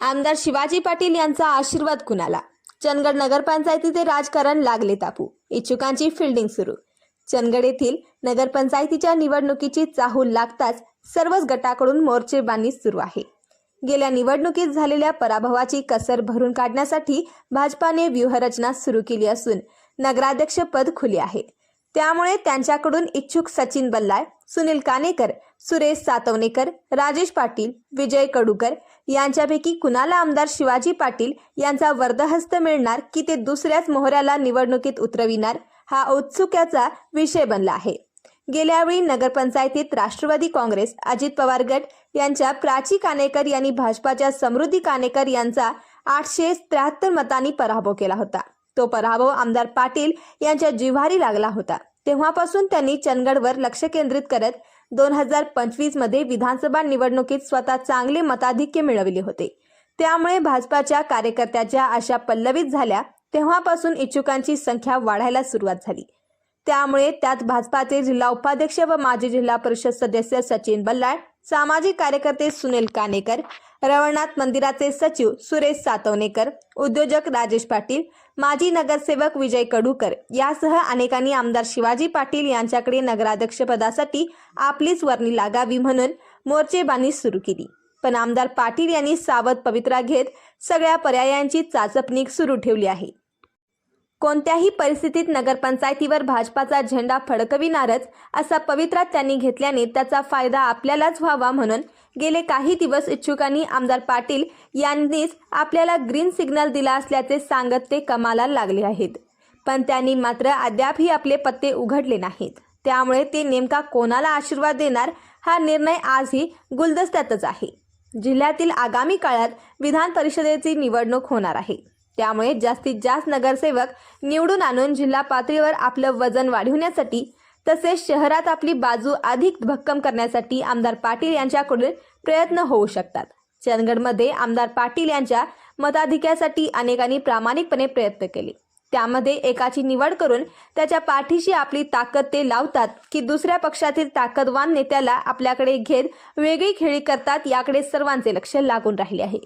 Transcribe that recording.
आमदार शिवाजी पाटील यांचा आशीर्वाद कुणाला? चंदगड नगरपंचायतीचे राजकारण लागले तापू. इच्छुकांची फिल्डिंग सुरू. चंदगड येथील नगरपंचायतीच्या निवडणुकीची चाहूल लागताच सर्वच गटाकडून मोर्चेबांनी सुरू आहे. गेल्या निवडणुकीत झालेल्या पराभवाची कसर भरून काढण्यासाठी भाजपाने व्यूहरचना सुरू केली असून नगराध्यक्षपद खुले आहे. त्यामुळे त्यांच्याकडून इच्छुक सचिन बल्लाळ सुनील कानेकर सुरेश सातवणेकर राजेश पाटील विजय कडूकर यांच्यापैकी कुणाला आमदार शिवाजी पाटील यांचा वर्धहस्त मिळणार की ते दुसऱ्याच मोहऱ्याला निवडणुकीत उतरविणार हा औत्सुक्याचा विषय बनला आहे. गेल्यावेळी नगरपंचायतीत राष्ट्रवादी काँग्रेस अजित पवार गट यांच्या प्राची कानेकर यांनी भाजपाच्या समृद्धी कानेकर यांचा आठशे त्र्याहत्तर मतांनी पराभव केला होता. तो पराभव आमदार पाटील यांच्या जिव्हारी लागला होता. तेव्हापासून त्यांनी चंदगडवर लक्ष केंद्रित करत दोन हजार पंचवीसमध्ये विधानसभा निवडणुकीत स्वतः चांगले मताधिक्य मिळविले होते. त्यामुळे भाजपाच्या कार्यकर्त्याच्या आशा पल्लवित झाल्या. तेव्हापासून इच्छुकांची संख्या वाढायला सुरुवात झाली. त्यामुळे त्यात भाजपाचे जिल्हा उपाध्यक्ष व माजी जिल्हा परिषद सदस्य सचिन बल्लाळ सामाजिक कार्यकर्ते सुनील कानेकर रवळनाथ मंदिराचे सचिव सुरेश सातवणेकर उद्योजक राजेश पाटील माजी नगरसेवक विजय कडूकर यासह अनेकांनी आमदार शिवाजी पाटील यांच्याकडे नगराध्यक्षपदासाठी आपलीच वर्णी लागावी म्हणून मोर्चेबानी सुरू केली. पण आमदार पाटील यांनी सावध पवित्रा घेत सगळ्या पर्यायांची चाचपणी सुरू ठेवली आहे. कोणत्याही परिस्थितीत नगरपंचायतीवर भाजपाचा झेंडा फडकविणारच असा पवित्रा त्यांनी घेतल्याने त्याचा फायदा आपल्यालाच व्हावा म्हणून गेले काही दिवस इच्छुकांनी आमदार पाटील यांनीच आपल्याला ग्रीन सिग्नल दिला असल्याचे सांगत ते कमाला लागले आहेत. पण त्यांनी मात्र अद्यापही आपले पत्ते उघडले नाहीत. त्यामुळे ते नेमका कोणाला आशीर्वाद देणार हा निर्णय आजही गुलदस्त्यातच आहे. जिल्ह्यातील आगामी काळात विधान परिषदेची निवडणूक होणार आहे. त्यामुळे जास्तीत जास्त नगरसेवक निवडून आणून जिल्हा पातळीवर आपलं वजन वाढवण्यासाठी तसेच शहरात आपली बाजू अधिक भक्कम करण्यासाठी आमदार पाटील यांच्याकडून प्रयत्न होऊ शकतात. चंदगडमध्ये आमदार पाटील यांच्या मताधिक्यासाठी अनेकांनी प्रामाणिकपणे प्रयत्न केले. त्यामध्ये एकाची निवड करून त्याच्या पाठीशी आपली ताकद ते लावतात की दुसऱ्या पक्षातील ताकदवान नेत्याला आपल्याकडे घेत वेगळी खेळी करतात याकडे सर्वांचे लक्ष लागून राहिले आहे.